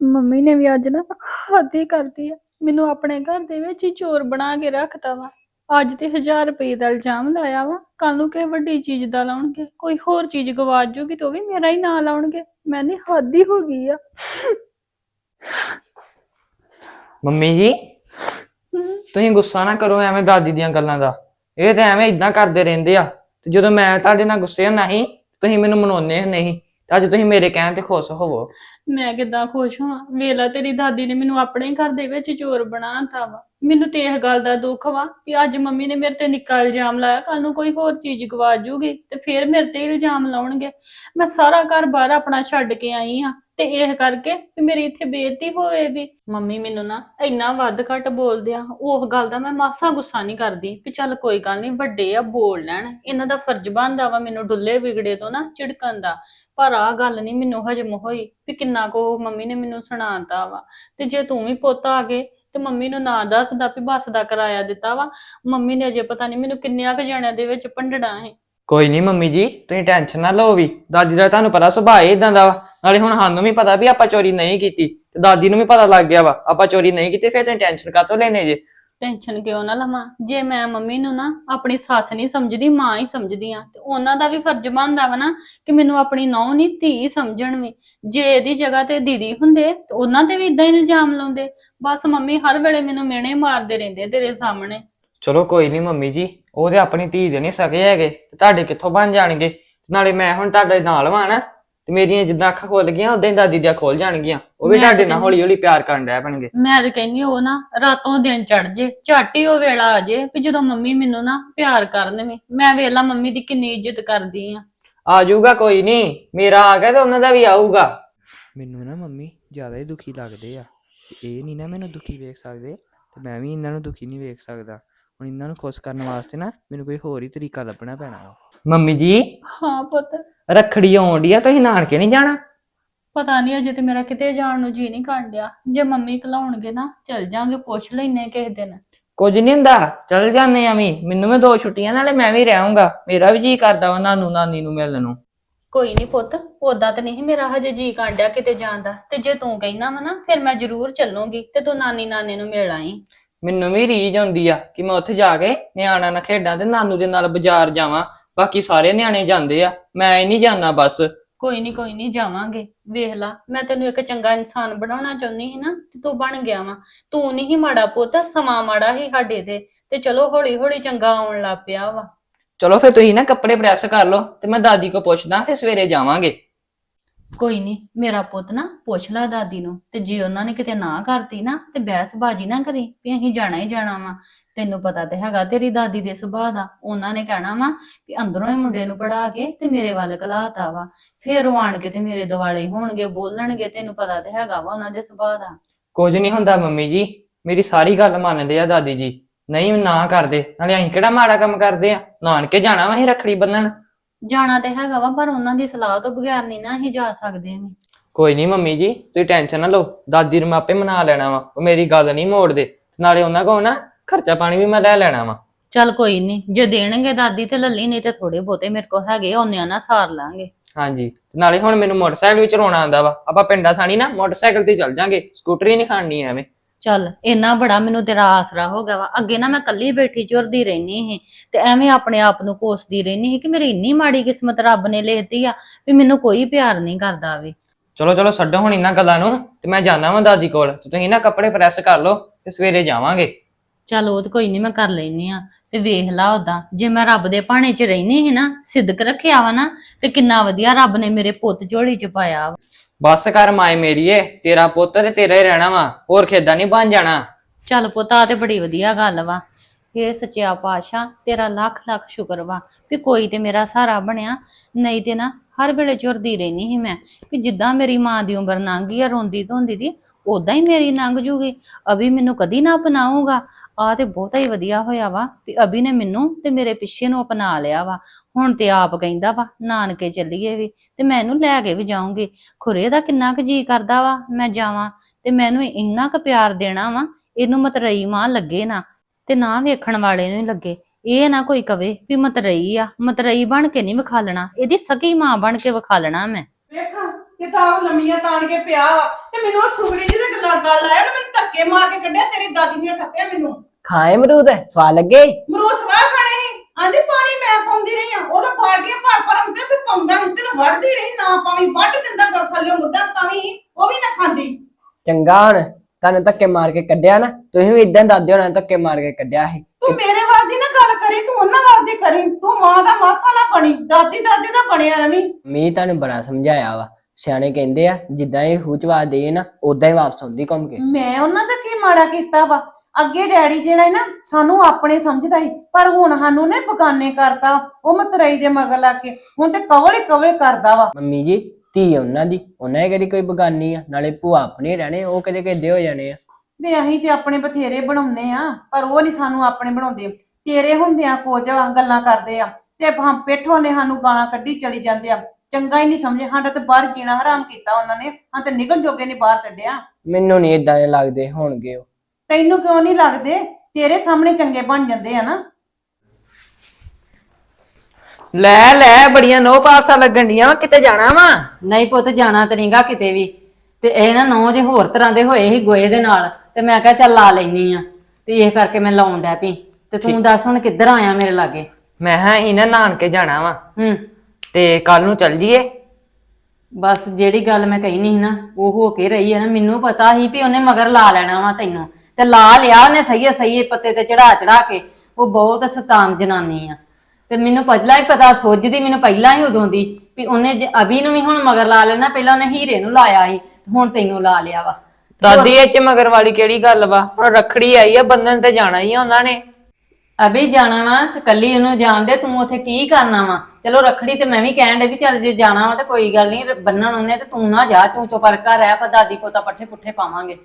Mummy ਨੇ ਵੀ ਅੱਜ ਨਾ ਹੱਦ ਹੀ ਕਰਦੀ ਆ। ਮੈਨੂੰ ਆਪਣੇ ਘਰ ਦੇ ਵਿੱਚ ਹੀ ਚੋਰ ਬਣਾ ਕੇ ਰੱਖਤਾ ਵਾ। ਅੱਜ ਤੇ 1000 ਰੁਪਏ ਦਾ ਇਲਜ਼ਾਮ ਲਾਇਆ ਵਾ। ਕੱਲ ਨੂੰ ਕਿਸੇ ਵੱਡੀ ਚੀਜ਼ ਦਾ ਲਾਉਣਗੇ ਕੋਈ ਹੋਰ ਚੀਜ਼ ਗਵਾਚ ਜੂਗੀ ਤਾਂ ਉਹ ਵੀ ਮੇਰਾ ਹੀ ਨਾਂ ਲਾਉਣਗੇ। ਮੈਂ ਨਹੀਂ ਹੱਦ ਹੀ ਹੋ ਗਈ ਆ। ਮੰਮੀ ਜੀ ਤੁਸੀਂ ਗੁੱਸਾ ਨਾ ਕਰੋ ਐਵੇਂ ਦਾਦੀ ਦੀਆਂ ਗੱਲਾਂ ਦਾ। ਇਹ ਤਾਂ ਐਵੇਂ ਇਦਾਂ ਕਰਦੇ ਰਹਿੰਦੇ ਆ। ਤੇ ਜਦੋਂ ਮੈਂ ਤੁਹਾਡੇ ਨਾਲ ਗੁੱਸੇ ਹੁੰਦਾ ਨਹੀਂ ਤੁਸੀਂ ਮੈਨੂੰ ਮਨਾਉਂਦੇ ਨਹੀਂ ਤਾਂ ਅੱਜ ਤੁਸੀਂ ਮੇਰੇ ਕਹਿਣ ਤੇ ਖੁਸ਼ ਹੋਵੋ। ਮੈਂ ਕਿੱਦਾਂ ਖੁਸ਼ ਹਾਂ ਵੇਲਾ ਤੇਰੀ ਦਾਦੀ ਨੇ ਮੈਨੂੰ ਆਪਣੇ ਹੀ ਘਰ ਦੇ ਵਿੱਚ ਚੋਰ ਬਣਾਤਾ ਵਾ। ਮੈਨੂੰ ਤੇ ਇਹ ਗੱਲ ਦਾ ਦੁੱਖ ਵਾ ਕਿ ਅੱਜ ਮੰਮੀ ਨੇ ਮੇਰੇ ਤੇ ਨਿੱਕਾ ਇਲਜ਼ਾਮ ਲਾਇਆ ਕੱਲ ਨੂੰ ਕੋਈ ਹੋਰ ਚੀਜ਼ ਗਵਾਚ ਜੂਗੀ ਤੇ ਫਿਰ ਮੇਰੇ ਤੇ ਇਲਜ਼ਾਮ ਲਾਉਣਗੇ। ਮੈਂ ਸਾਰਾ ਘਰ ਬਾਹਰ ਆਪਣਾ ਛੱਡ ਕੇ ਆਈ ਆ। ਤੇ ਇਹ ਕਰਕੇ ਵੀ ਮੇਰੀ ਇੱਥੇ ਬੇਇੱਜ਼ਤੀ ਹੋਵੇ ਮੰਮੀ ਮੈਨੂੰ ਨਾ ਇੰਨਾ ਵੱਧ ਘੱਟ ਬੋਲਦੇ ਆ। ਉਹ ਗੱਲ ਦਾ ਮੈਂ ਮਾਸਾ ਗੁੱਸਾ ਨਹੀਂ ਕਰਦੀ ਵੀ ਚੱਲ ਕੋਈ ਗੱਲ ਨਹੀਂ, ਵੱਡੇ ਆ, ਬੋਲ ਲੈਣ। ਇਹਨਾਂ ਦਾ ਫਰਜ਼ ਬਣਦਾ ਵਾ ਮੈਨੂੰ ਡੁੱਲੇ ਵਿਗੜੇ ਤੋਂ ਨਾ ਝਿੜਕਣ ਦਾ। ਪਰ ਆ ਗੱਲ ਨਹੀਂ ਮੈਨੂੰ ਹਜਮ ਹੋਈ ਵੀ ਕਿੰਨਾ ਕੋ ਮੰਮੀ ਨੇ ਮੈਨੂੰ ਸੁਣਾਤਾ ਵਾ। ਤੇ ਜੇ ਤੂੰ ਵੀ ਪੁੱਤ ਆ ਗਏ, ਤੇ ਮੰਮੀ ਨੂੰ ਨਾ ਦੱਸਦਾ ਵੀ ਬੱਸ ਦਾ ਕਿਰਾਇਆ ਦਿੱਤਾ ਵਾ। ਮੰਮੀ ਨੇ ਅਜੇ ਪਤਾ ਨਹੀਂ ਮੈਨੂੰ ਕਿੰਨਿਆਂ ਕੁ ਜਣਿਆਂ ਦੇ ਵਿੱਚ ਭੰਡਣਾ ਹੈ ਕੋਈ ਨਹੀਂ ਮੰਮੀ ਜੀ, ਤੁਸੀਂ ਟੈਨਸ਼ਨ ਨਾ ਲਓ ਵੀ। ਦਾਦੀ ਦਾ ਤੁਹਾਨੂੰ ਪਤਾ ਸੁਭਾਅ ਇਦਾਂ ਦਾ ਵਾ। ਨਾਲੇ ਹੁਣ ਸਾਨੂੰ ਵੀ ਪਤਾ ਵੀ ਆਪਾਂ ਚੋਰੀ ਨਹੀਂ ਕੀਤੀ। ਤੇ ਦਾਦੀ ਨੂੰ ਵੀ ਪਤਾ ਲੱਗ ਗਿਆ ਵਾ, ਆਪਾਂ ਚੋਰੀ ਨਹੀਂ ਕੀਤੀ, ਫਿਰ ਤੁਸੀਂ ਟੈਨਸ਼ਨ ਕਾਹਤੋਂ ਲੈਨੇ ਜੇ? ਟੈਨਸ਼ਨ ਕਿਉਂ ਨਾ ਲਵਾਂ? ਜੇ ਮੈਂ ਮੰਮੀ ਨੂੰ ਨਾ ਆਪਣੀ ਸੱਸ ਨਹੀਂ ਸਮਝਦੀ, ਮਾਂ ਹੀ ਸਮਝਦੀ ਆ, ਤੇ ਉਹਨਾਂ ਦਾ ਵੀ ਫਰਜ਼ ਬਣਦਾ ਵਾ ਨਾ ਕਿ ਮੈਨੂੰ ਆਪਣੀ ਨੌਂ ਨਹੀਂ ਧੀ ਸਮਝਣ ਵੀ। ਜੇ ਇਹਦੀ ਜਗ੍ਹਾ ਤੇ ਦੀਦੀ ਹੁੰਦੇ, ਤੇ ਉਹਨਾਂ ਤੇ ਵੀ ਇਦਾਂ ਹੀ ਇਲਜ਼ਾਮ ਲਾਉਂਦੇ। ਬਸ ਮੰਮੀ ਹਰ ਵੇਲੇ ਮੈਨੂੰ ਮਿਹਣੇ ਮਾਰਦੇ ਰਹਿੰਦੇ ਤੇਰੇ ਸਾਹਮਣੇ। ਚਲੋ ਕੋਈ ਨਹੀਂ ਮੰਮੀ ਜੀ ਉਹ ਤੇ ਆਪਣੀ ਧੀ ਦੇ ਨਹੀਂ ਸਕੇ ਹੈਗੇ ਤੇ ਤੁਹਾਡੇ ਕਿੱਥੋਂ ਬਣ ਜਾਣਗੇ? ਤੇ ਨਾਲੇ ਮੈਂ ਹੁਣ ਤੁਹਾਡੇ ਨਾਲ ਵਾਂ ਨਾ ਤੇ ਮੇਰੀਆਂ ਜਿੱਦਾਂ ਅੱਖਾਂ ਖੁੱਲ ਗਈਆਂ ਉਦਾਂ ਹੀ ਦਾਦੀ ਦੀਆਂ ਖੁੱਲ ਜਾਣਗੀਆਂ ਉਹ ਵੀ ਮੈਂ ਤੁਹਾਡੇ ਨਾਲ ਹੌਲੀ ਹੌਲੀ ਪਿਆਰ ਕਰਨ ਡੈ ਪਣਗੇ। ਮੈਂ ਤਾਂ ਕਹਿੰਦੀ ਉਹ ਨਾ ਰਾਤੋਂ ਦਿਨ ਚੜ ਜੇ ਝੱਟ ਹੀ ਉਹ ਵੇਲਾ ਆ ਜੇ ਵੀ ਜਦੋਂ ਮੰਮੀ ਮੈਨੂੰ ਨਾ ਪਿਆਰ ਕਰਨ ਵੀ ਮੈਂ ਵੇਲਾ ਮੰਮੀ ਦੀ ਕਿੰਨੀ ਇੱਜ਼ਤ ਕਰਦੀ ਆ। ਆ ਜਾਊਗਾ ਕੋਈ ਨਹੀਂ ਮੇਰਾ ਆ ਗਿਆ ਤੇ ਉਹਨਾਂ ਦਾ ਵੀ ਆਊਗਾ। ਮੈਨੂੰ ਨਾ ਮੰਮੀ ਜ਼ਿਆਦਾ ਹੀ ਦੁਖੀ ਲੱਗਦੇ ਆ ਤੇ ਇਹ ਨਹੀਂ ਨਾ ਮੈਨੂੰ ਦੁਖੀ ਵੇਖ ਸਕਦੇ ਤੇ ਮੈਂ ਵੀ ਇਹਨਾਂ ਨੂੰ ਦੁਖੀ ਨਹੀਂ ਵੇਖ ਸਕਦਾ। ਹੁਣ ਇਹਨਾਂ ਨੂੰ ਖੁਸ਼ ਕਰਨ ਵਾਸਤੇ ਨਾ ਮੈਨੂੰ ਕੋਈ ਹੋਰ ਹੀ ਤਰੀਕਾ ਲੱਭਣਾ ਪੈਣਾ ਵਾ। ਮੰਮੀ ਜੀ? ਹਾਂ ਪੁੱਤ। ਰੱਖੜੀ ਡਈ ਆ ਤੁਸੀਂ ਨਾਨਕੇ ਨਹੀਂ ਜਾਣਾ? ਪਤਾ ਨਹੀਂ ਅਜੇ ਤੇ ਮੇਰਾ ਕਿਤੇ ਜਾਣ ਨੂੰ ਜੀ ਨਹੀਂ ਕਰਨ ਡਿਆ। ਜੇ ਮੰਮੀ ਘਲਾਉਣਗੇ ਨਾ ਚਲ ਜਾਾਂਗੇ ਪੁੱਛ ਲੈਨੇ ਕਿਸੇ ਦਿਨ। ਕੁਝ ਨਹੀਂ ਹੁੰਦਾ ਚੱਲ ਜਾਂਦੇ ਆ ਵੀ। ਮੈਨੂੰ ਵੀ ਦੋ ਛੁੱਟੀਆਂ ਨਾਲੇ ਮੈਂ ਵੀ ਰਹਾਂਗਾ ਮੇਰਾ ਵੀ ਜੀ ਕਰਦਾ ਵਾ ਨਾਨੂ ਨਾਨੀ ਨੂੰ ਮਿਲਣ ਨੂੰ। ਕੋਈ ਨਹੀਂ ਪੁੱਤ ਓਦਾਂ ਤਾਂ ਨਹੀਂ ਮੇਰਾ ਹਜੇ ਜੀ ਕਾਂਡਿਆ ਕਿਤੇ ਜਾਣ ਦਾ। ਤੇ ਜੇ ਤੂੰ ਕਹਿਣਾ ਵਾ ਨਾ ਫਿਰ ਮੈਂ ਜ਼ਰੂਰ ਚੱਲੂੰਗੀ ਤੇ ਤੂੰ ਨਾਨੀ ਨਾਨੇ ਨੂੰ ਮਿਲ ਆਈ ਮੈਨੂੰ ਵੀ ਰੀਝ ਆਉਂਦੀ ਆ ਕਿ ਮੈਂ ਉੱਥੇ ਜਾ ਕੇ ਨਿਆਣਾ ਨਾਲ ਖੇਡਾਂ ਤੇ ਨਾਨੂ ਦੇ ਨਾਲ ਬਾਜ਼ਾਰ ਜਾਵਾਂ। ਬਾਕੀ ਸਾਰੇ ਨਿਆਣੇ ਜਾਂਦੇ ਆ ਮੈਂ ਹੀ ਨਹੀਂ ਜਾਣਾ ਬਸ। ਕੋਈ ਨਹੀਂ ਕੋਈ ਨਹੀਂ ਜਾਵਾਂਗੇ। ਵੇਖ ਲਾ ਮੈਂ ਤੈਨੂੰ ਇੱਕ ਚੰਗਾ ਇਨਸਾਨ ਬਣਾਉਣਾ ਚਾਹੁੰਦੀ ਸੀ ਨਾ ਤੇ ਤੂੰ ਬਣ ਗਿਆ ਵਾ। ਤੂੰ ਨਹੀਂ ਹੀ ਮਾੜਾ ਪੁੱਤ ਸਮਾਂ ਮਾੜਾ ਹੀ ਸਾਡੇ ਤੇ ਤੇ ਚਲੋ ਹੌਲੀ ਹੌਲੀ ਚੰਗਾ ਆਉਣ ਲੱਗ ਪਿਆ ਵਾ। ਚਲੋ ਫਿਰ ਤੁਸੀਂ ਨਾ ਕੱਪੜੇ ਪ੍ਰੈਸ ਕਰ ਲਓ ਤੇ ਮੈਂ ਦਾਦੀ ਕੋ ਪੁੱਛਦਾ ਫਿਰ ਸਵੇਰੇ ਜਾਵਾਂਗੇ। ਕੋਈ ਨਹੀਂ ਮੇਰਾ ਪੁੱਤ ਨਾ ਪੁੱਛ ਲਾ ਦਾਦੀ ਨੂੰ, ਤੇ ਜੇ ਉਹਨਾਂ ਨੇ ਕਿਤੇ ਨਾ ਕਰਤੀ ਨਾ, ਤੇ ਬਹਿਸ ਬਾਜੀ ਨਾ ਕਰੀ ਵੀ ਅਸੀਂ ਜਾਣਾ ਹੀ ਜਾਣਾ ਵਾ। ਤੈਨੂੰ ਪਤਾ ਤੇ ਹੈਗਾ ਤੇਰੀ ਦਾਦੀ ਦੇ ਸੁਭਾਅ ਦਾ, ਉਹਨਾਂ ਨੇ ਕਹਿਣਾ ਵਾ ਵੀ ਅੰਦਰੋਂ ਹੀ ਮੁੰਡੇ ਨੂੰ ਪੜਾ ਕੇ ਤੇ ਮੇਰੇ ਵੱਲ ਕਲਾਤਾ ਵਾ। ਫੇਰ ਉਹ ਆਣ ਕੇ ਤੇ ਮੇਰੇ ਦਿਵਾਲੇ ਹੋਣਗੇ, ਬੋਲਣਗੇ, ਤੈਨੂੰ ਪਤਾ ਤੇ ਹੈਗਾ ਵਾ ਉਹਨਾਂ ਦੇ ਸੁਭਾਅ ਦਾ। ਕੁਝ ਨਹੀਂ ਹੁੰਦਾ ਮੰਮੀ ਜੀ, ਮੇਰੀ ਸਾਰੀ ਗੱਲ ਮੰਨਦੇ ਆ ਦਾਦੀ ਜੀ। ਨਹੀਂ ਨਾ ਕਰਦੇ, ਨਾਲੇ ਅਸੀਂ ਕਿਹੜਾ ਮਾੜਾ ਕੰਮ ਕਰਦੇ ਆ? ਨਾਨਕੇ ਜਾਣਾ ਵਾ ਅਸੀਂ ਰੱਖੜੀ ਬੰਨਣ। ਜਾਣਾ ਤੇ ਹੈਗਾ ਵਾ ਪਰ ਉਹਨਾਂ ਦੀ ਸਲਾਹ ਤੋਂ ਬਗੈਰ ਨਹੀਂ ਨਾ ਅਸੀਂ ਜਾ ਸਕਦੇ ਵੀ ਕੋਈ ਨਹੀਂ ਮੰਮੀ ਜੀ ਤੁਸੀਂ ਟੈਨਸ਼ਨ ਨਾ ਲਓ। ਦਾਦੀ ਨੂੰ ਮੈਂ ਆਪੇ ਮਨਾ ਲੈਣਾ ਵਾ ਉਹ ਮੇਰੀ ਗੱਲ ਨਹੀਂ ਮੋੜਦੇ। ਤੇ ਨਾਲੇ ਉਹਨਾਂ ਕੋਲ ਨਾ ਖਰਚਾ ਪਾਣੀ ਵੀ ਮੈਂ ਲੈ ਲੈਣਾ ਵਾ। ਚੱਲ ਕੋਈ ਨਹੀਂ ਜੇ ਦੇਣਗੇ ਦਾਦੀ ਤੇ ਲੱਲੀ ਨਹੀਂ ਤੇ ਥੋੜੇ ਬਹੁਤੇ ਮੇਰੇ ਕੋ ਹੈਗੇ ਉਹਨਿਆਂ ਨਾਲ ਸਾਰ ਲਾਂਗੇ। ਹਾਂਜੀ ਤੇ ਨਾਲੇ ਹੁਣ ਮੈਨੂੰ ਮੋਟਰਸਾਈਕਲ ਵੀ ਚਲਾਉਣਾ ਆਉਂਦਾ ਵਾ। ਆਪਾਂ ਪਿੰਡਾਂ ਥਾਣੀ ਨਾ ਮੋਟਰਸਾਈਕਲ ਤੇ ਚੱਲ ਜਾਾਂਗੇ ਸਕੂਟਰੀ ਨਹੀਂ ਖਾਣੀ ਐਵੇਂ। ਚੱਲ ਇੰਨਾ ਬੜਾ ਮੈਨੂੰ ਤੇਰਾ ਆਸਰਾ ਹੋ ਗਿਆ ਵਾ। ਅੱਗੇ ਨਾ ਮੈਂ ਕੱਲੀ ਬੈਠੀ ਝੁਰਦੀ ਰਹਿਨੀ ਸੀ ਤੇ ਐਵੇਂ ਆਪਣੇ ਆਪ ਨੂੰ ਕੋਸਦੀ ਰਹਿਨੀ ਸੀ ਕਿ ਮੇਰੀ ਇੰਨੀ ਮਾੜੀ ਕਿਸਮਤ ਰੱਬ ਨੇ ਲਿਖਤੀ ਆ ਵੀ ਮੈਨੂੰ ਕੋਈ ਪਿਆਰ ਨਹੀਂ ਕਰਦਾ ਵੇ। ਚਲੋ ਚਲੋ ਛੱਡੋ ਹੁਣ ਇਹਨਾਂ ਗੱਲਾਂ ਨੂੰ ਤੇ ਮੈਂ ਜਾਣਾ ਵਾਂ ਦਾਦੀ ਕੋਲ। ਤੇ ਤੁਸੀਂ ਨਾ ਕੱਪੜੇ ਪ੍ਰੈਸ ਕਰ ਲਓ ਤੇ ਸਵੇਰੇ ਜਾਵਾਂਗੇ। ਚੱਲ ਉਹ ਤੇ ਕੋਈ ਨਹੀਂ ਮੈਂ ਕਰ ਲੈਨੀ ਆ। ਤੇ ਵੇਖ ਲਾ ਉਦਾਂ ਜੇ ਮੈਂ ਰੱਬ ਦੇ ਭਾਣੇ 'ਚ ਰਹਿਨੀ ਸੀ ਨਾ ਸਿੱਧਕ ਰੱਖਿਆ ਵਾ ਨਾ ਤੇ ਕਿੰਨਾ ਵਧੀਆ ਰੱਬ ਨੇ ਮੇਰੇ ਪੁੱਤ ਝੋਲੀ 'ਚ ਪਾਇਆ ਵਾ। ਬਸ ਕਰ ਮਾਏ ਮੇਰੀਏ, ਤੇਰਾ ਪੁੱਤ ਤੇ ਤੇਰਾ ਹੀ ਰਹਿਣਾ ਵਾ, ਹੋਰ ਖੇਦਾ ਨਹੀਂ ਬਣ ਜਾਣਾ। ਚੱਲ ਪੁੱਤ ਆ ਤੇ ਬੜੀ ਵਧੀਆ ਗੱਲ ਵਾ। ਇਹ ਸੱਚਿਆ ਪਾਤਸ਼ਾਹ, ਤੇਰਾ ਲੱਖ ਲੱਖ ਸ਼ੁਕਰ ਵਾ ਵੀ ਕੋਈ ਤੇ ਮੇਰਾ ਸਹਾਰਾ ਬਣਿਆ। ਨਹੀਂ ਤੇ ਨਾ, ਹਰ ਵੇਲੇ ਝੁਰਦੀ ਰਹਿਨੀ ਸੀ ਮੈਂ ਵੀ ਜਿੱਦਾਂ ਮੇਰੀ ਮਾਂ ਦੀ ਉਮਰ ਲੰਘੀ ਆ ਰੋਂਦੀ ਧੋਂਦੀ ਦੀ ਉਦਾਂ ਹੀ ਮੇਰੀ ਲੰਘ ਜੂਗੀ। ਅਭੀ ਮੈਨੂੰ ਕਦੀ ਨਾ ਅਪਣਾਊਗਾ। ਆ ਤੇ ਬਹੁਤਾ ਹੀ ਵਧੀਆ ਹੋਇਆ ਵਾ ਵੀ ਅਭੀ ਨੇ ਮੈਨੂੰ ਤੇ ਮੇਰੇ ਪਿੱਛੇ ਨੂੰ ਅਪਣਾ ਲਿਆ ਵਾ। ਹੁਣ ਤੇ ਆਪ ਕਹਿੰਦਾ ਵਾ, ਨਾਨਕੇ ਚੱਲੀਏ ਵੀ ਤੇ ਮੈਂ ਇਹਨੂੰ ਲੈ ਕੇ ਵੀ ਜਾਊਂਗੀ। ਖੁਰੇ ਦਾ ਕਿੰਨਾ ਕੁ ਜੀ ਕਰਦਾ ਵਾ, ਮੈਂ ਜਾਵਾਂ ਤੇ ਮੈਨੂੰ ਇੰਨਾ ਕੁ ਪਿਆਰ ਦੇਣਾ ਵਾ, ਇਹਨੂੰ ਮਤਰਈ ਮਾਂ ਲੱਗੇ ਨਾ ਤੇ ਨਾ ਵੇਖਣ ਵਾਲੇ ਨੂੰ ਹੀ ਲੱਗੇ। ਇਹ ਨਾ ਕੋਈ ਕਵੇ ਵੀ ਮਤਰਈ ਆ ਮਤਰਈ ਬਣ ਕੇ ਨਹੀਂ ਵਿਖਾਲਣਾ। ਇਹਦੀ ਸਕੀ ਮਾਂ ਬਣ ਕੇ ਵਿਖਾਲਣਾ ਮੈਂ। ਵੇਖਾਂ ਕਿਤਾਬ ਲੰਮੀਆਂ ਤਾਣ ਕੇ ਪਿਆ ਵਾ ਤੇ ਮੈਨੂੰ ਉਹ ਸੁਗ ਗਲ ਲਾਇਆ ਨਾ, ਮੈਨੂੰ ਧੱਕੇ ਮਾਰ ਕੇ ਕੱਢਿਆ, ਤੇਰੀ ਦਾਦੀ ਨੇ ਖੱਤਿਆ ਮੈਨੂੰ। ਖਾਏ ਅਮਰੂਦ? ਸਵਾਦ ਲੱਗੇ? ਮਰੂ ਸਵਾਹ ਖਾਣੇ ਸੀ। ਆਂਦੀ ਪਾਣੀ ਮੈਂ ਪਾਉਂਦੀ ਰਹੀ ਆ। ਉਹਦਾ ਬਾਲਟੀਆਂ ਭਰ ਭਰ ਹੁੰਦੇ ਤੂੰ ਪਾਉਂਦਾ ਹੁਣ ਤੈਨੂੰ ਵੜਦੀ ਰਹੀ ਨਾ ਪਾਣੀ ਵੱਢ ਦਿੰਦਾ ਕਰ ਥੱਲੇ ਮੁੱਢਾ ਤਾਂ ਵੀ ਉਹ ਵੀ ਨਾ ਖਾਂਦੀ। ਚੰਗਾ ਹੁਣ ਤੁਹਾਨੂੰ ਧੱਕੇ ਮਾਰ ਕੇ ਕੱਢਿਆ ਨਾ। ਤੁਸੀਂ ਵੀ ਇਦਾਂ ਦੱਸਦੇ ਹੋਣਾ ਧੱਕੇ ਮਾਰ ਕੇ ਕੱਢਿਆ ਸੀ। ਤੂੰ ਮੇਰੇ ਵਾਦੀ ਨਾ ਗੱਲ ਕਰੀ ਤੂੰ ਉਹਨਾਂ ਵਾਦੀ ਕਰੀ। ਤੂੰ ਮਾਂ ਦਾ ਮਾਸਾ ਨਾ ਬਣੀ ਦਾਦੀ ਦਾਦੀ ਦਾ ਬਣਿਆ ਰਵੀ। ਮੀ ਤੁਹਾਨੂੰ ਬੜਾ ਸਮਝਾਇਆ ਵਾ। ਸਿਆਣੇ ਕਹਿੰਦੇ ਆ ਜਿੱਦਾਂ ਇਹ ਹੂਚਵਾ ਦੇ ਨਾ ਉਦਾਂ ਹੀ ਵਾਪਸ ਹੁੰਦੀ ਘੁੰਮ ਕੇ। ਮੈਂ ਉਹਨਾਂ ਦਾ ਕੀ ਮਾੜਾ ਕੀਤਾ ਵਾ? ਅੱਗੇ ਡੈਡੀ ਜਿਹੜਾ ਹੈ ਨਾ ਸਾਨੂੰ ਆਪਣੇ ਸਮਝਦਾ ਸੀ ਪਰ ਹੁਣ ਸਾਨੂੰ ਨੇ ਬਗਾਨੇ ਕਰਤਾ ਉਹ ਮਤਰਈ ਦੇ ਮਗਰ ਲੱਗ ਕੇ ਹੁਣ ਤੇ ਕਵਲ ਕਵਲ ਕਰਦਾ ਵਾ। ਮੰਮੀ ਜੀ ਧੀ ਉਹਨਾਂ ਦੀ ਉਹਨਾਂ ਹੀ ਕਿਹੜੀ ਕੋਈ ਬਗਾਨੀ ਆ? ਨਾਲੇ ਭੂਆ ਆਪਣੀ ਰਹਿਣੇ ਉਹ ਕਿਤੇ ਕਿਤੇ ਹੋ ਜਾਣੇ ਆ? ਵੀ ਅਸੀਂ ਤੇ ਆਪਣੇ ਬਥੇਰੇ ਬਣਾਉਨੇ ਆ ਪਰ ਉਹ ਨਹੀਂ ਸਾਨੂੰ ਆਪਣੇ ਬਣਾਉਂਦੇ। ਤੇਰੇ ਹੁੰਦਿਆਂ ਕੁਝ ਵਾ ਗੱਲਾਂ ਕਰਦੇ ਆ ਤੇ ਹਾਂ ਪੇਠੋਂ ਨੇ ਸਾਨੂੰ ਗਾਲਾਂ ਕੱਢੀ ਚਲੀ ਜਾਂਦੇ ਆ। ਚੰਗਾ ਹੀ ਨਹੀਂ ਸਮਝੇ ਸਾਡਾ ਤੇ ਬਾਹਰ ਜੀਣਾ ਹਰਾਮ ਕੀਤਾ ਉਹਨਾਂ ਨੇ ਹਾਂ ਤੇ ਨਿਕਲ ਜੋਗੇ ਨਹੀਂ ਬਾਹਰ ਛੱਡਿਆ। ਮੈਨੂੰ ਨਹੀਂ ਇਦਾਂ ਦੇ ਲੱਗਦੇ ਹੋਣਗੇ ਉਹ। ਤੈਨੂੰ ਕਿਉਂ ਨਹੀਂ ਲੱਗਦੇ? ਤੇਰੇ ਸਾਹਮਣੇ ਚੰਗੇ ਬਣ ਜਾਂਦੇ ਆ ਨਾ। ਲੈ ਲੈ ਬੜੀਆਂ ਨੋ ਪਾਸਾ ਲੱਗਣ ਡੀਆਂ ਵਾ ਕਿਤੇ ਜਾਣਾ ਵਾ? ਨਹੀਂ ਪੁੱਤ ਜਾਣਾ ਤੇ ਨਹੀਂਗਾ ਕਿਤੇ ਵੀ। ਤੇ ਇਹ ਨਾ ਨੌ ਜੇ ਹੋਰ ਤਰ੍ਹਾਂ ਦੇ ਹੋਏ ਸੀ ਗੋਏ ਦੇ ਨਾਲ ਤੇ ਮੈਂ ਕਿਹਾ ਚੱਲ ਲਾ ਲੈਣੀ ਆ। ਤੇ ਇਹ ਕਰਕੇ ਮੈਂ ਲਾਉਣ ਡੈ ਪਈ। ਤੇ ਤੂੰ ਦੱਸ ਹੁਣ ਕਿੱਧਰ ਆਇਆ ਮੇਰੇ ਲਾਗੇ? ਮੈਂ ਹਾਂ ਇਹਨਾਂ ਨਾਨਕੇ ਜਾਣਾ ਵਾ। ਹੂੰ। ਤੇ ਕੱਲ ਨੂੰ ਚੱਲ ਜੀਏ। ਬਸ ਜਿਹੜੀ ਗੱਲ ਮੈਂ ਕਹੀ ਨਹੀਂ ਨਾ ਉਹ ਹੋ ਕੇ ਰਹੀ ਹੈ ਨਾ। ਮੈਨੂੰ ਪਤਾ ਸੀ ਵੀ ਉਹਨੇ ਮਗਰ ਲਾ ਲੈਣਾ ਵਾ ਤੈਨੂੰ। ਤੇ ਲਾ ਲਿਆ ਉਹਨੇ ਸਹੀ ਸਹੀ ਪੱਤੇ ਤੇ ਚੜਾ ਚੜਾ ਕੇ। ਉਹ ਬਹੁਤ ਸਤਾਨ ਜਨਾਨੀ ਆ। ਤੇ ਮੈਨੂੰ ਪਹਿਲਾਂ ਹੀ ਪਤਾ ਸੁੱਝਦੀ ਮੈਨੂੰ ਪਹਿਲਾਂ ਹੀ ਉਦੋਂ ਦੀ ਵੀ ਉਹਨੇ ਜੇ ਅਭੀ ਨੂੰ ਵੀ ਹੁਣ ਮਗਰ ਲਾ ਲੈਣਾ ਪਹਿਲਾਂ ਉਹਨੇ ਹੀਰੇ ਨੂੰ ਲਾਇਆ ਸੀ ਤੇ ਹੁਣ ਤੈਨੂੰ ਲਾ ਲਿਆ ਵਾ। ਦਾਦੀ ਇਹ ਚ ਮਗਰ ਵਾਲੀ ਕਿਹੜੀ ਗੱਲ ਵਾ? ਹੁਣ ਰੱਖੜੀ ਆਈ ਆ ਬੰਧਨ ਤੇ ਜਾਣਾ ਹੀ ਆ ਉਹਨਾਂ ਨੇ। ਅਭੀ ਜਾਣਾ ਵਾ ਤੇ ਕੱਲੀ ਉਹਨੂੰ ਜਾਣਦੇ ਤੂੰ ਉੱਥੇ ਕੀ ਕਰਨਾ ਵਾ? ਚਲੋ ਰੱਖੜੀ ਤੇ ਮੈਂ ਵੀ ਕਹਿਣ ਦੇ ਵੀ ਚੱਲ ਜੇ ਜਾਣਾ ਵਾ ਤੇ ਕੋਈ ਗੱਲ ਨਹੀਂ ਬੰਨਣ ਉਹਨੇ ਤੇ ਤੂੰ ਨਾ ਜਾ ਚੂੰ ਚੋ ਪਰ ਘਰ ਰਹਿ ਆਪਾਂ ਦਾਦੀ ਪੋਤਾ ਪੱਠੇ ਪੁੱਠੇ ਪਾਵਾਂਗੇ।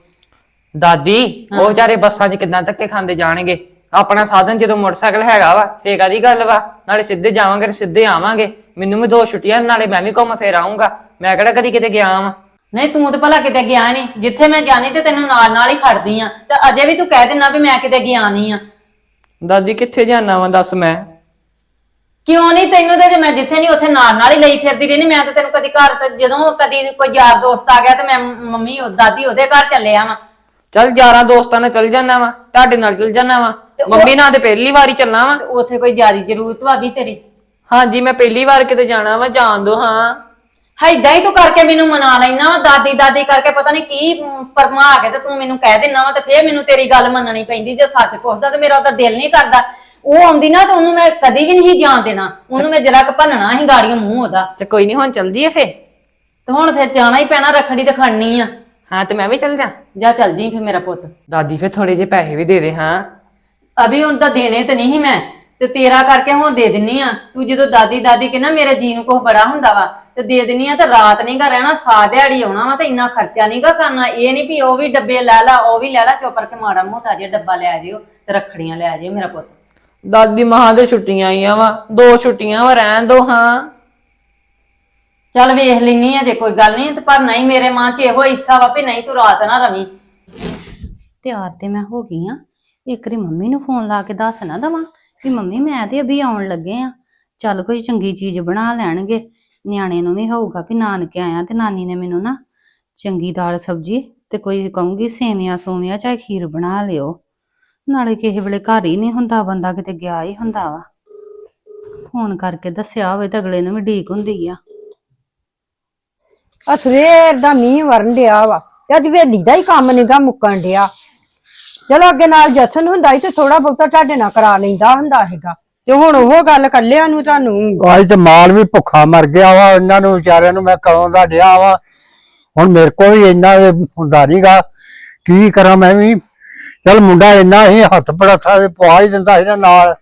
ਦਾਦੀ ਉਹ ਵਿਚਾਰੇ ਬੱਸਾਂ 'ਚ ਕਿੱਦਾਂ ਧੱਕੇ ਖਾਂਦੇ ਜਾਣਗੇ? ਆਪਣਾ ਸਾਧਨ ਜਦੋਂ ਮੋਟਰਸਾਈਕਲ ਹੈਗਾ ਵਾ ਫੇਰ ਕਾਦੀ ਗੱਲ ਵਾ? ਨਾਲੇ ਸਿੱਧੇ ਜਾਵਾਂਗੇ ਤੇ ਸਿੱਧੇ ਆਵਾਂਗੇ। ਮੈਨੂੰ ਵੀ ਦੋ ਛੁੱਟੀਆਂ ਨਾਲੇ ਮੈਂ ਵੀ ਘੁੰਮ ਫੇਰ ਆਉਂਗਾ ਮੈਂ ਕਿਹੜਾ ਕਦੀ ਕਿਤੇ ਗਿਆ ਵਾਂ? ਨਹੀਂ ਤੂੰ ਤੇ ਭਲਾ ਕਿਤੇ ਗਿਆ ਨਹੀਂ ਜਿੱਥੇ ਮੈਂ ਜਾਣੀ ਤੇ ਤੈਨੂੰ ਨਾਲ ਨਾਲ ਹੀ ਖੜਦੀ ਆ। ਤੇ ਅਜੇ ਵੀ ਤੂੰ ਕਹਿ ਦਿੰਨਾ ਵੀ ਮੈਂ ਕਿਤੇ ਗਿਆ ਨਹੀਂ ਆ। ਦਾਦੀ ਕਿੱਥੇ ਜਾਣਾ ਵਾ? ਦੱਸ ਮੈਂ। ਕਿਉਂ ਨਹੀਂ ਤੈਨੂੰ ਤੇ ਜੇ ਮੈਂ ਜਿੱਥੇ ਨਹੀਂ ਉੱਥੇ ਨਾਲ ਨਾਲ ਹੀ ਲਈ ਫਿਰਦੀ ਰਹਿਣੀ ਮੈਂ ਤਾਂ ਤੈਨੂੰ ਕਦੀ ਘਰ ਤੇ ਜਦੋਂ ਕਦੀ ਕੋਈ ਯਾਰ ਦੋਸਤ ਆ ਗਿਆ ਤੇ ਮੈਂ ਮੰਮੀ ਉਹ ਦਾਦੀ ਉਹਦੇ ਘਰ ਚੱਲੇ ਆਵਾਂ। ਚੱਲ ਯਾਰਾਂ ਦੋਸਤਾਂ ਨਾਲ ਚੱਲ ਜਾਣਾ ਵਾ ਤੁਹਾਡੇ ਨਾਲ ਚੱਲ ਜਾਣਾ ਵਾ। ਤੇ ਉਹ- ਮੰਮੀ ਨਾਲ ਤੇ ਪਹਿਲੀ ਵਾਰੀ ਚੱਲਣਾ ਵਾ। ਤੇ ਉੱਥੇ ਕੋਈ ਜ਼ਿਆਦੀ ਜ਼ਰੂਰਤ ਵੀ ਤੇਰੀ? ਹਾਂਜੀ ਮੈਂ ਪਹਿਲੀ ਵਾਰ ਕਿਤੇ ਜਾਣਾ ਵਾ ਜਾਣ ਦੋ ਹਾਂ। ਹੈਦਾਂ ਹੀ ਤੂੰ ਕਰਕੇ ਮੈਨੂੰ ਮਨਾ ਲੈਣਾ ਵਾ ਦਾਦੀ ਦਾਦੀ ਕਰਕੇ ਪਤਾ ਨਹੀਂ ਕੀ ਮ, ਪਰਮਾ ਕੇ ਤੇ ਤੂੰ ਮੈਨੂੰ ਕਹਿ ਦਿੰਨਾ ਵਾ ਤੇ ਫੇਰ ਮੈਨੂੰ ਤੇਰੀ ਗੱਲ ਮੰਨਣੀ ਪੈਂਦੀ ਜੇ ਸੱਚ ਪੁੱਛਦਾ ਤੇ ਮੇਰਾ ਉਹਦਾ ਦਿਲ ਨਹੀਂ ਕਰਦਾ। ਉਹ ਆਉਂਦੀ ਨਾ ਤੇ ਉਹਨੂੰ ਮੈਂ ਕਦੀ ਵੀ ਨਹੀਂ ਜਾਣ ਦੇਣਾ। ਉਹਨੂੰ ਮੈਂ ਜਰਾ ਕ ਭੰਨਣਾ ਸੀ ਗਾੜੀਆਂ ਮੂੰਹ ਉਹਦਾ। ਤੇ ਕੋਈ ਨਹੀਂ ਹੁਣ ਚੱਲ ਜੀਏ ਫੇ ਤੇ ਹੁਣ ਫਿਰ ਜਾਣਾ ਹੀ ਪੈਣਾ ਰੱਖੜੀ ਤੇ ਖੜਨੀ ਆ। ਹਾਂ ਤੇ ਮੈਂ ਵੀ ਚੱਲ ਜਾ। ਜਾ ਚੱਲ ਜੀ ਫਿਰ ਮੇਰਾ ਪੁੱਤ। ਦਾਦੀ ਫੇ ਥੋੜੇ ਜਿਹੇ ਪੈਸੇ ਵੀ ਦੇ ਦੇ ਹਾਂ। ਅਭੀ ਹੁਣ ਤਾਂ ਦੇਣੇ ਤੇ ਨਹੀਂ ਮੈਂ ਤੇ ਤੇਰਾ ਕਰਕੇ ਹੁਣ ਦੇ ਦਿੰਨੀ ਆ। ਤੂੰ ਜਦੋਂ ਦਾਦੀ ਦਾਦੀ ਕਹਿੰਦਾ ਮੇਰੇ ਜੀ ਨੂੰ ਕੁਛ ਬੜਾ ਹੁੰਦਾ ਵਾ ਤੇ ਦੇ ਦਿੰਨੀ ਆ ਤੇ ਰਾਤ ਨਹੀਂ ਗਾ ਰਹਿਣਾ ਸਾ ਦਿਹਾੜੀ ਆਉਣਾ ਵਾ ਤੇ ਇੰਨਾ ਖਰਚਾ ਨਹੀਂ ਗਾ ਕਰਨਾ। ਇਹ ਨਹੀਂ ਵੀ ਉਹ ਵੀ ਡੱਬੇ ਲੈ ਲਾ ਉਹ ਵੀ ਲੈ ਲਾ ਚੁੱਪ ਕਰਕੇ ਮਾੜਾ ਮੋਟਾ ਜਿਹਾ ਡੱਬਾ ਲੈ ਜਿਓ ਤੇ ਰੱਖੜੀਆਂ ਲੈ ਜਿਓ ਮੇਰਾ ਪੁੱਤ। ਦਾਦੀ ਮਹਾਂ ਦੇ ਛੁੱਟੀਆਂ ਆਈਆਂ ਵਾ ਦੋ ਛੁੱਟੀਆਂ ਵਾ ਰਹਿਣ ਦੋ ਹਾਂ। ਚੱਲ ਵੇਖ ਲੈਨੀ ਆ ਜੇ ਕੋਈ ਗੱਲ ਨਹੀਂ ਤੇ ਪਰ ਨਹੀਂ, ਮੇਰੇ ਮਾਂ 'ਚ ਇਹੋ ਹਿੱਸਾ ਵਾ ਵੀ ਨਹੀਂ ਤੂੰ ਰਾਤ ਨਾ ਰਵੀ। ਤਿਆਰ ਤੇ ਮੈਂ ਹੋ ਗਈ ਆ। ਇੱਕ ਵਾਰੀ ਮੰਮੀ ਨੂੰ ਫੋਨ ਲਾ ਕੇ ਦੱਸ ਨਾ ਦਵਾਂ ਵੀ ਮੰਮੀ, ਮੈਂ ਤੇ ਅਭੀ ਆਉਣ ਲੱਗੇ ਆ। ਚੱਲ ਕੋਈ ਚੰਗੀ ਚੀਜ਼ ਬਣਾ ਲੈਣਗੇ। ਨਿਆਣੇ ਨੂੰ ਵੀ ਹੋਊਗਾ ਵੀ ਨਾਨਕੇ ਆਇਆ ਤੇ ਨਾਨੀ ਨੇ ਮੈਨੂੰ ਨਾ ਚੰਗੀ ਦਾਲ ਸਬਜੀ ਤੇ ਕੋਈ ਕਹੂੰਗੀ ਸੇਵੀਆਂ ਸੋਵੀਆਂ ਚਾਹੇ ਖੀਰ ਬਣਾ ਲਿਓ। ਨਾਲੇ ਕਿਸੇ ਵੇਲੇ ਘਰ ਹੀ ਨਹੀਂ ਹੁੰਦਾ, ਬੰਦਾ ਕਿਤੇ ਗਿਆ ਹੀ ਹੁੰਦਾ ਵਾ। ਫੋਨ ਕਰਕੇ ਦੱਸਿਆ ਹੋਵੇ ਤਾਂ ਅਗਲੇ ਨੂੰ ਵੀ ਢੀਕ ਹੁੰਦੀ ਆ। ਆ ਸਵੇਰ ਦਾ ਮੀਂਹ ਵਰਨ ਡਿਆ ਵਾ ਤੇ ਅੱਜ ਵੇਲੀ ਦਾ ਹੀ ਕੰਮ ਨਿਗਾ ਮੁੱਕਣ ਡਿਆ। ਚਲੋ ਅੱਗੇ ਨਾਲ ਜਸਨ ਹੁੰਦਾ ਸੀ ਤੇ ਥੋੜਾ ਬਹੁਤਾ ਤੁਹਾਡੇ ਨਾਲ ਕਰਾ ਲੈਂਦਾ ਹੁੰਦਾ ਹੈਗਾ ਤੇ ਹੁਣ ਉਹ ਗੱਲ ਕੱਲਿਆਂ ਨੂੰ ਤੁਹਾਨੂੰ ਅੱਜ ਤੇ ਮਾਲ ਵੀ ਭੁੱਖਾ ਮਰ ਗਿਆ ਵਾ ਇਹਨਾਂ ਨੂੰ ਵਿਚਾਰਿਆਂ ਨੂੰ ਮੈਂ ਕਦੋਂ ਦਾ ਡਿਆ ਵਾ। ਹੁਣ ਮੇਰੇ ਕੋਲ ਵੀ ਇੰਨਾ ਇਹ ਹੁੰਦਾ ਨੀਗਾ ਕੀ ਕਰਾਂ ਮੈਂ ਵੀ। ਚਲ ਮੁੰਡਾ ਇੰਨਾ ਹੀ ਹੱਥ ਪੜਾਥਾ ਤੇ ਪਵਾ ਹੀ ਦਿੰਦਾ ਸੀ ਨਾ ਨਾਲ।